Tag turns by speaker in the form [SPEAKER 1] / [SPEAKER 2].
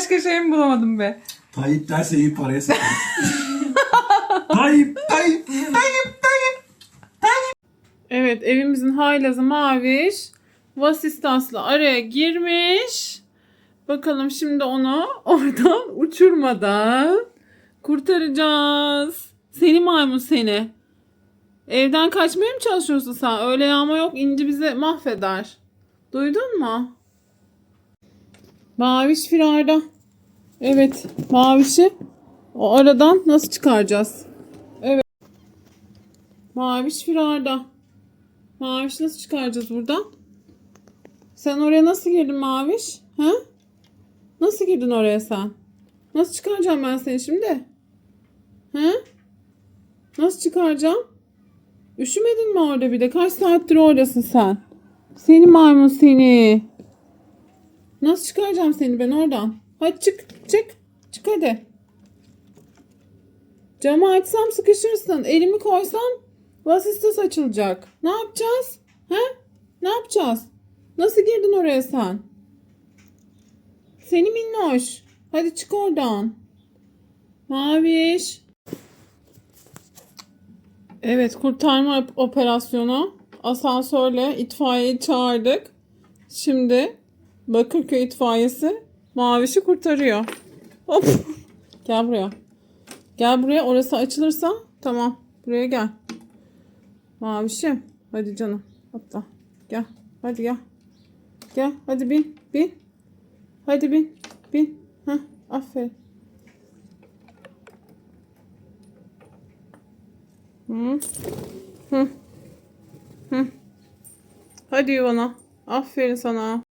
[SPEAKER 1] şey mi bulamadım be?
[SPEAKER 2] Tayyip derse iyi paraya satarız. Tayyip, Tayyip, Tayyip, Tayyip.
[SPEAKER 3] Evet evimizin haylazı Maviş Vasistas'la araya girmiş. Bakalım şimdi onu oradan uçurmadan kurtaracağız. Seni maymun seni. Evden kaçmaya mı çalışıyorsun sen? Öyle yağma yok inci bizi mahveder. Duydun mu? Maviş firarda. Evet Maviş'i o aradan nasıl çıkaracağız? Evet. Maviş firarda. Maviş nasıl çıkaracağız buradan? Sen oraya nasıl girdin Maviş? Ha? Nasıl girdin oraya sen? Nasıl çıkaracağım ben seni şimdi? Ha? Nasıl çıkaracağım? Üşümedin mi orada bir de? Kaç saattir oradasın sen? Seni maymun seni. Nasıl çıkaracağım seni ben oradan? Hadi çık çık. Çık hadi. Camı açsam sıkışırsın. Elimi koysam vasistas açılacak. Ne yapacağız? He? Ne yapacağız? Nasıl girdin oraya sen? Seni minnoş. Hadi çık oradan. Maviş. Evet kurtarma op- operasyonu. Asansörle itfaiyeyi çağırdık. Şimdi Bakırköy itfaiyesi Maviş'i kurtarıyor. Hop. Gel buraya. Gel buraya orası açılırsa tamam. Buraya gel. Mavişim. Hadi canım. Hatta. Gel. Hadi gel. Gel. Hadi bin. Bin. Hadi bin. Bin. Heh. Aferin. Hı. Hı. Hı. Hadi Ivana. Aferin sana.